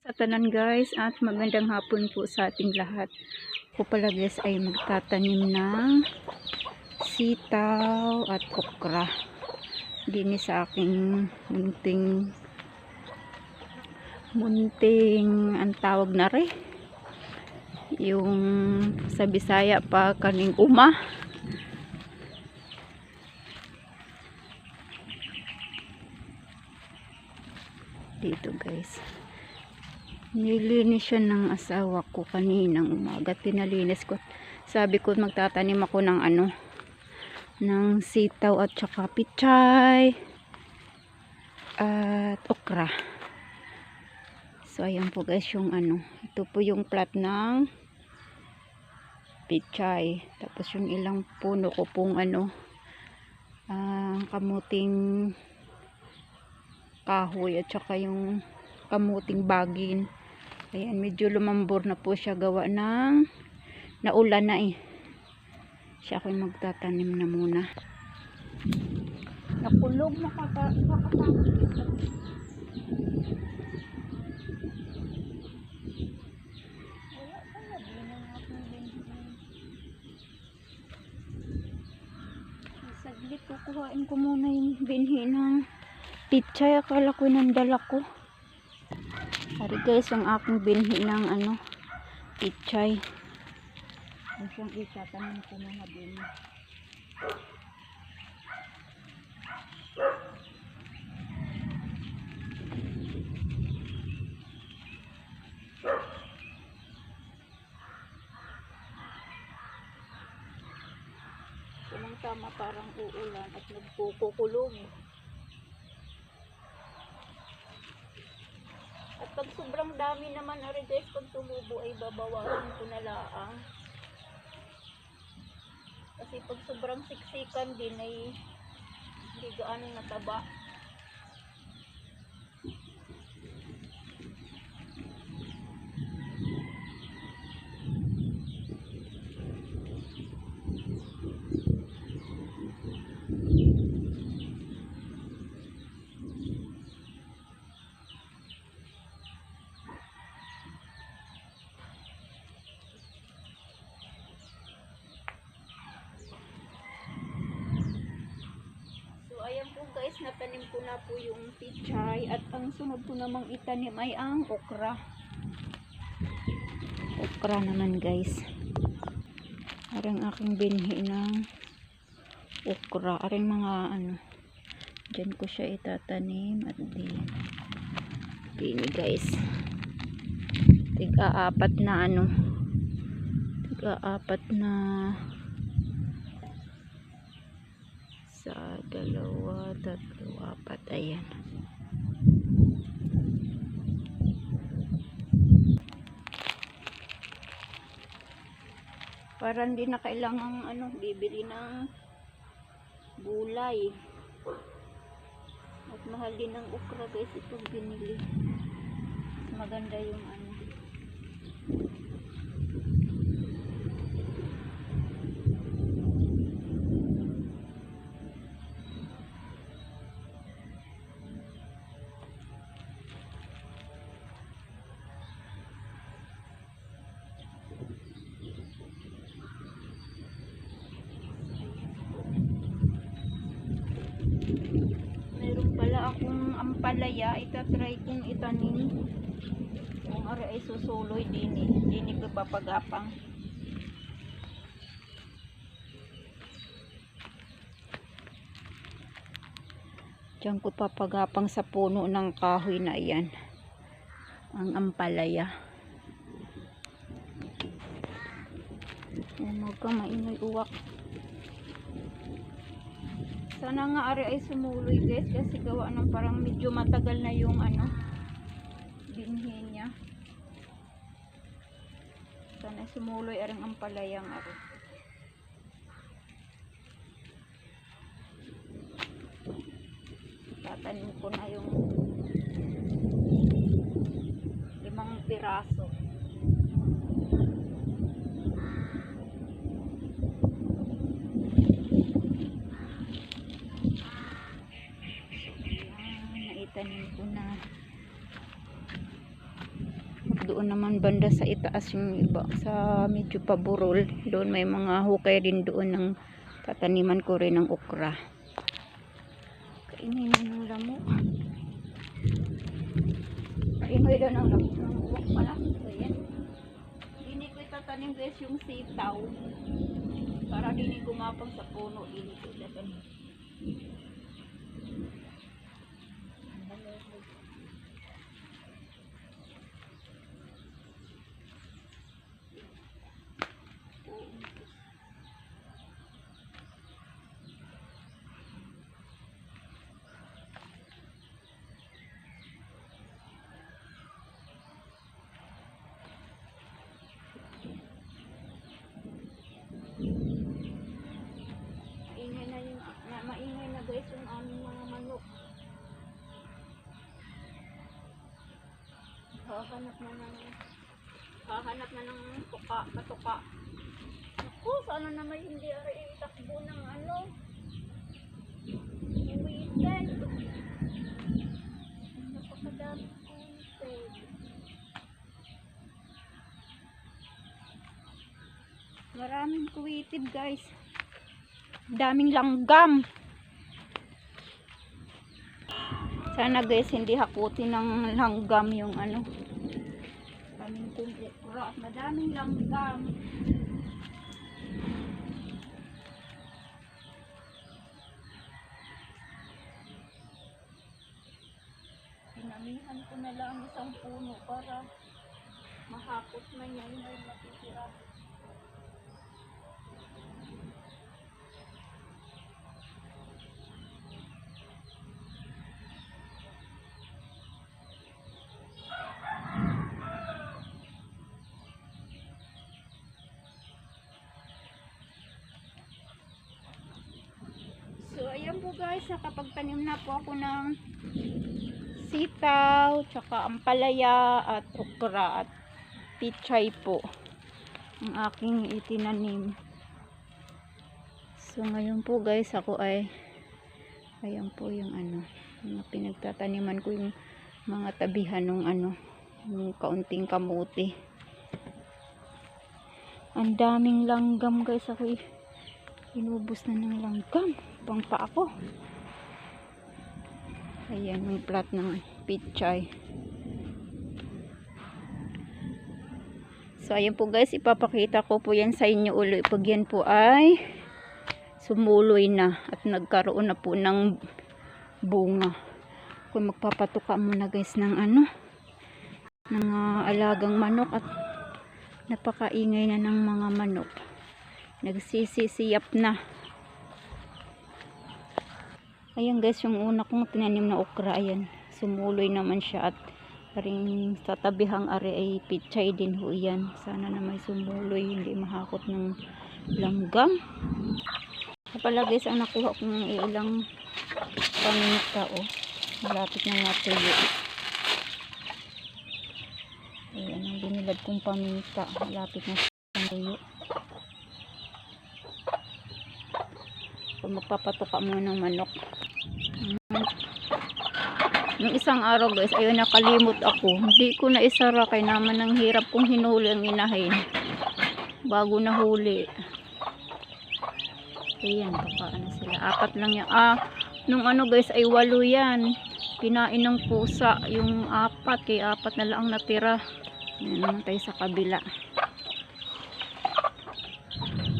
Sa tanan guys at magandang hapon po sa ating lahat. Ako pala guys ay magtatanim ng sitaw at okra. Dini sa aking munting munting ang tawag na re. Yung sa Bisaya pa kaning uma. Dito guys. Nilinis siya ng asawa ko kaninang umaga. Pinalinis ko. Sabi ko magtatanim ako ng ano, ng sitaw at saka pichay at okra. So, ayan po guys yung ano. Ito po yung plat ng pichay. Tapos yung ilang puno ko pong ano, ah, kamuting kahoy at saka yung kamuting bagin. Ayan, medyo lumambor na po siya gawa ng naulan na eh. Siya ako'y magtatanim na muna. Nakulog, na binhi. Saglit, kukuhain ko muna yung binhi ng pichay. Akala ko nandala ko. Hari guys, ang aking binhi ng ano, pichay. Ang siyang itatanim ko mga binhi. Unang tama parang uulan at nagkukulog. Pag sobrang dami naman, ari guys, pag tumubo ay babawasan ko na laang. Kasi pag sobrang siksikan din ay hindi gaano nataba. So, ayan po guys, natanim ko na po yung pichay at ang sunod ko namang itanim ay ang okra. Okra naman guys. Arang aking binhi ng okra. Arang mga ano, dyan ko siya itatanim at di, dini guys. Tiga apat na ano, tiga apat na sa dalawa, tatlo, apat, ayan. Para hindi na kailangang ano, bibili ng gulay. At mahal din ng okra guys itong binili. Maganda yung ano. Meron pala akong ampalaya, itatry kong itanim. Kung ari ay susuloy din eh. Dini ko papagapang. Diyan ko papagapang sa puno ng kahoy na iyan. Ang ampalaya. Umaga, maingay uwak. Sana nga ari ay sumuloy guys kasi gawa ng parang medyo matagal na yung ano binhi niya. Sana sumuloy arang ang palayang ari. Tatanim ko na yung limang piraso. Ayan, naitanim ko na. doon naman banda sa itaas yung iba. Sa medyo paburol. Doon may mga hukay din doon ng tataniman ko rin ng okra. Kainin na ng lamo kainoy daw ng lamo ng pala so yan hindi ko itatanim guys yung sitaw. Para hindi gumapang sa puno hindi ko itatanim Maingay na yung, na, maingay na guys yung aming mga manok. Hahanap na ng, hahanap na ng tuka, katuka. Naku, sana naman hindi ari takbo ng ano. Weekend. Napakadami. Maraming kuwitid guys daming langgam. Sana guys hindi hakutin ng langgam yung ano. Kaming kumukura. Madaming langgam. Pinamihan ko na lang isang puno para mahakot man yan ay matitira. So, ayan po guys, nakapagtanim na po ako ng sitaw, tsaka ampalaya, at okra, at pichay po. Ang aking itinanim. So, ngayon po guys, ako ay, ayan po yung ano, mga pinagtataniman ko yung mga tabihan ng ano, yung kaunting kamuti. Ang daming langgam guys, ako eh. Inubos na ng langgam. Pang pa ako. Ayan yung plat ng pichay. So, ayan po guys. Ipapakita ko po yan sa inyo ulit. Pag yan po ay sumuloy na at nagkaroon na po ng bunga. Kung magpapatuka muna guys ng ano ng ah, alagang manok at napakaingay na ng mga manok nagsisisiyap na ayan guys yung una kong tinanim na okra ayan sumuloy naman siya at ring sa tabihang are ay pichay din ho yan. Sana na may sumuloy hindi mahakot ng langgam. Pala guys ang nakuha kong ilang paminta oh. Malapit na natuyo ayan ang binilad kong paminta malapit na natuyo kung magpapatuka muna ng manok. Nung isang araw guys, ayun nakalimot ako. Hindi ko na isara kay naman ang hirap kong hinuli ang inahin. Bago nahuli. Ayan, papaano sila. Apat lang yan. Ah, nung ano guys ay walo yan. Kinain ng pusa yung apat. Kaya apat na lang ang natira. Ayan naman tayo sa kabila.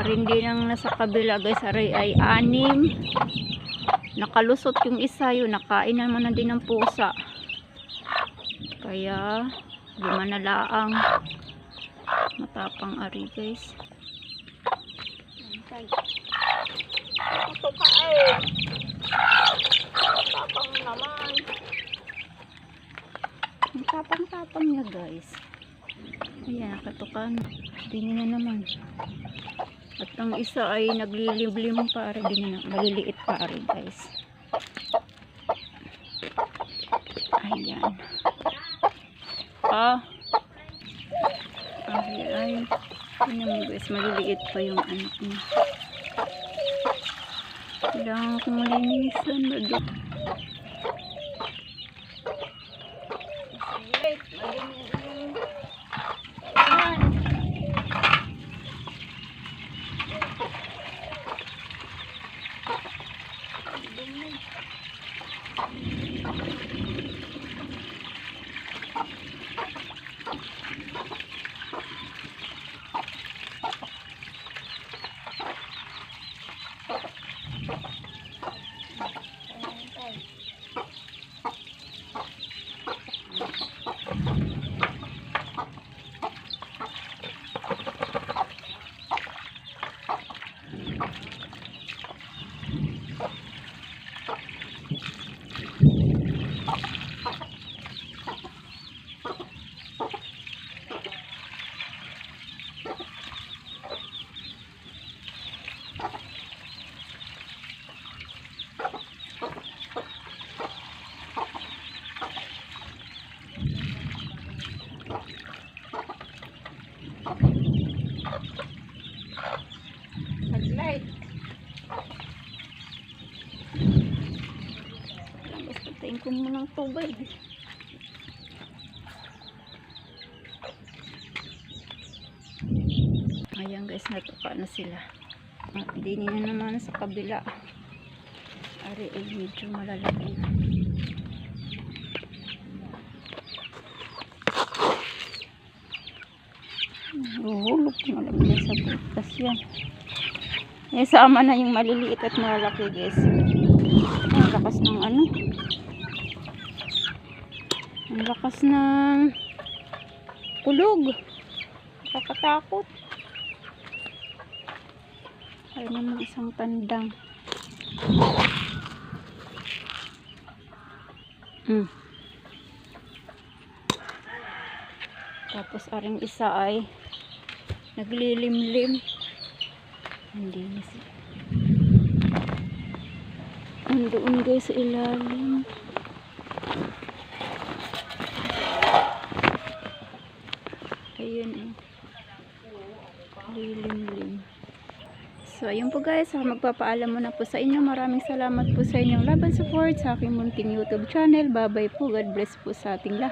Arin din ang nasa kabila guys, aray ay anim. Nakalusot yung isa yun, nakain naman na din ng pusa. Kaya, lima na. Matapang ari guys. Ito pa eh. Matapang naman. Ang tapang-tapang niya guys. Ayan, nakatukan. Tingin na naman. At ang isa ay nagliliblim pa rin na maliliit pa rin guys. Ayan. Ah. Ay, ay. Ano mo guys, maliliit pa yung anak niya. Kailangan kong malinisan na Ng tubig. Ayan guys, natuka na sila. At din na naman sa kabila. Ari ay medyo malalaki na. Uhulog malagyan sa butas yan. Eh, sama na yung maliliit at malalaki guys. Ang lakas ng ano. Ang lakas ng kulog. Nakakatakot. Ay naman isang tandang. Hmm. Tapos aring isa ay naglilimlim. Hindi na siya. Andoon guys sa ilalim. Ayun eh. Lilimlim. So, ayun po guys. Ako magpapaalam muna po sa inyo. Maraming salamat po sa inyong and support sa aking munting YouTube channel. Bye-bye po. God bless po sa ating lahat.